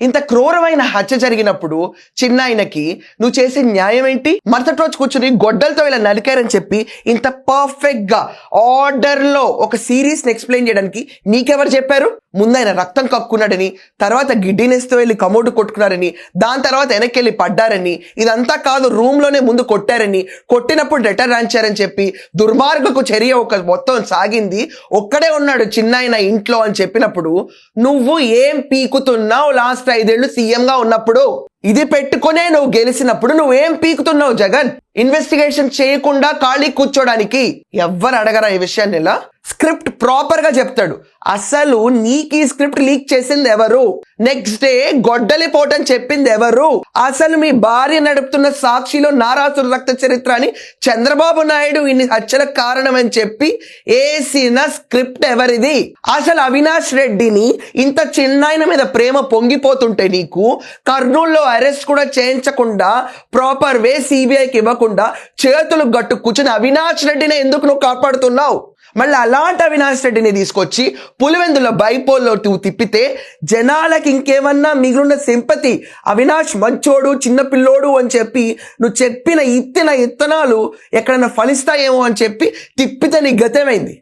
ఇంత క్రూరమైన హత్య జరిగినప్పుడు చిన్న ఆయనకి నువ్వు చేసే న్యాయం ఏంటి మరుసటి రోజు కూర్చుని గొడ్డలతో ఇలా నరికారని చెప్పి ఇంత పర్ఫెక్ట్గా ఆర్డర్లో ఒక సిరీస్ని ఎక్స్ప్లెయిన్ చేయడానికి నీకెవరు చెప్పారు? ముందైన రక్తం కక్కున్నాడని తర్వాత గిడ్డినెస్తో వెళ్ళి కమోటు కొట్టుకున్నారని దాని తర్వాత వెనక్కి వెళ్ళి పడ్డారని ఇదంతా కాదు రూమ్లోనే ముందు కొట్టారని కొట్టినప్పుడు రిటర్న్ రాంచారని చెప్పి దుర్మార్గకు చర్య ఒక మొత్తం సాగింది. ఒక్కడే ఉన్నాడు చిన్నాయన ఇంట్లో అని చెప్పినప్పుడు నువ్వు ఏం పీకుతున్నావు లాస్ట్ ఐదేళ్ళు సీఎంగా ఉన్నప్పుడు? ఇది పెట్టుకునే నువ్వు గెలిచినప్పుడు నువ్వేం పీకుతున్నావు జగన్? ఇన్వెస్టిగేషన్ చేయకుండా ఖాళీ కూర్చోడానికి ఎవ్వరు అడగరా ఈ విషయాన్ని ఇలా? స్క్రిప్ట్ ప్రాపర్గా చెప్తాడు. అసలు నీకు ఈ స్క్రిప్ట్ లీక్ చేసింది ఎవరు నెక్స్ట్ డే గొడ్డలి పోటని చెప్పింది ఎవరు అసలు మీ భార్య నడుపుతున్న సాక్షిలో నారాసుర రక్త చరిత్ర అని చంద్రబాబు నాయుడు ఇన్ని హత్యలకు కారణం అని చెప్పి వేసిన స్క్రిప్ట్ ఎవరిది? అసలు అవినాష్ రెడ్డిని ఇంత చిన్నాయన మీద ప్రేమ పొంగిపోతుంటే నీకు కర్నూల్లో అరెస్ట్ కూడా చేయించకుండా ప్రాపర్ వే సిబిఐకి ఇవ్వకుండా చేతులు గట్టు కూర్చుని అవినాష్ రెడ్డిని ఎందుకు నువ్వు కాపాడుతున్నావు? మళ్ళీ అలాంటి అవినాష్ రెడ్డిని తీసుకొచ్చి పులివెందుల బైపోల్లో తిప్పితే జనాలకి ఇంకేమన్నా మిగిలిన సింపతి అవినాష్ మంచోడు చిన్న పిల్లోడు అని చెప్పి నువ్వు చెప్పిన ఇత్తిన ఇత్తనాలు ఎక్కడైనా ఫలిస్తాయేమో అని చెప్పి తిప్పితే నీ గతమైంది?